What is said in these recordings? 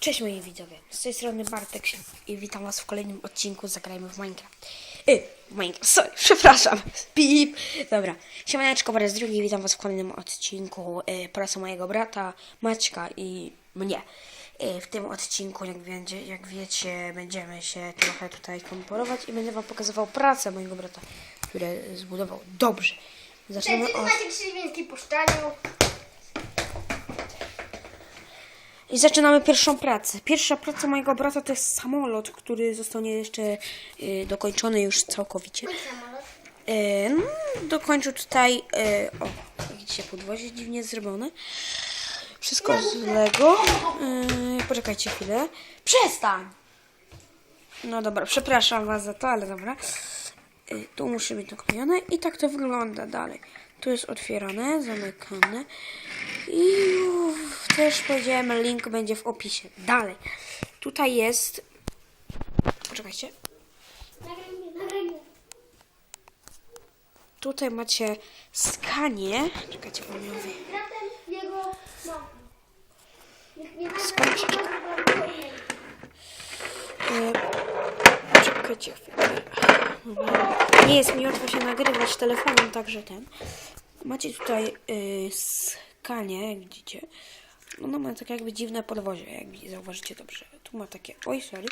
Cześć moi widzowie, z tej strony Bartek i witam was w kolejnym odcinku Zagrajmy w Minecraft. Y, w Minecraft, sorry, przepraszam, pip. Dobra, siemaneczko po raz drugi, witam was w kolejnym odcinku y, pracy mojego brata Maćka i mnie. Y, w tym odcinku, jak, będzie, jak wiecie, będziemy się trochę tutaj komporować i będę wam pokazywał pracę mojego brata, który zbudował dobrze. Zaczniemy Cześć, od... Maciek Szywiński po szczaniu. I zaczynamy pierwszą pracę. Pierwsza praca mojego brata to jest samolot, który zostanie jeszcze y, dokończony już całkowicie. Y, no, dokończył tutaj, y, o, widzicie, podwozie dziwnie zrobione. Wszystko z Lego. Y, poczekajcie chwilę. Przestań! No dobra, przepraszam was za to, ale dobra. Y, tu musi być doklejone i tak to wygląda dalej. Tu jest otwierane, zamykane. I już też powiedziałem, link będzie w opisie. Dalej. Tutaj jest. Poczekajcie. Tutaj macie skanie. Czekajcie, bo nie mówię. Skończę. E, Czekajcie chwilę. Nie jest mi łatwo się nagrywać telefonem, także ten. Macie tutaj y, skanie, jak widzicie. Ono ma tak jakby dziwne podwozie, jak zauważycie dobrze. Tu ma takie. Oj, sorry.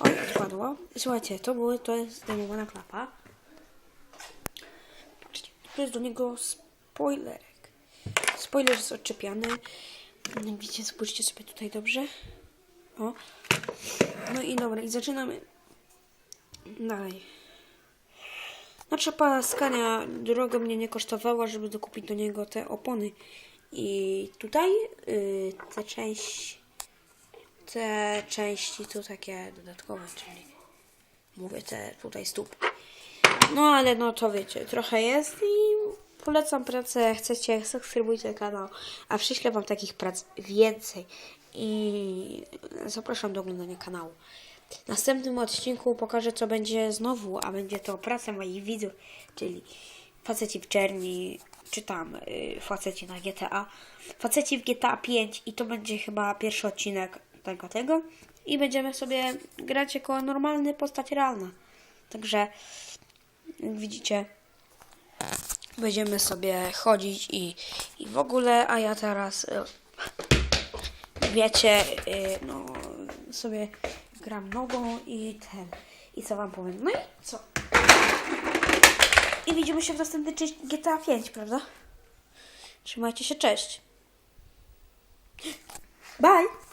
Oj, odpadło. Słuchajcie, to były, to jest zdejmowana klapa. Patrzcie, tu jest do niego spoilerek. Spoiler jest odczepiany. Jak widzicie, spójrzcie sobie tutaj dobrze. O. No i dobra, i zaczynamy dalej. Znaczy skania drogo mnie nie kosztowała, żeby dokupić do niego te opony. I tutaj y, te części, te części tu takie dodatkowe, czyli mówię te tutaj stóp. No ale no to wiecie, trochę jest i polecam pracę, chcecie, subskrybujcie kanał, a przyślę wam takich prac więcej i zapraszam do oglądania kanału. W następnym odcinku pokażę co będzie znowu, a będzie to praca moich widzów, czyli faceci w czerni, czy tam y, faceci na GTA, faceci w GTA 5 i to będzie chyba pierwszy odcinek tego tego i będziemy sobie grać jako normalny postać realna. Także jak widzicie, będziemy sobie chodzić i, i w ogóle, a ja teraz, y, wiecie, y, no sobie gram nogą i ten, i co wam powiem, no i co? I widzimy się w następnej części GTA 5, prawda? Trzymajcie się, cześć! Bye!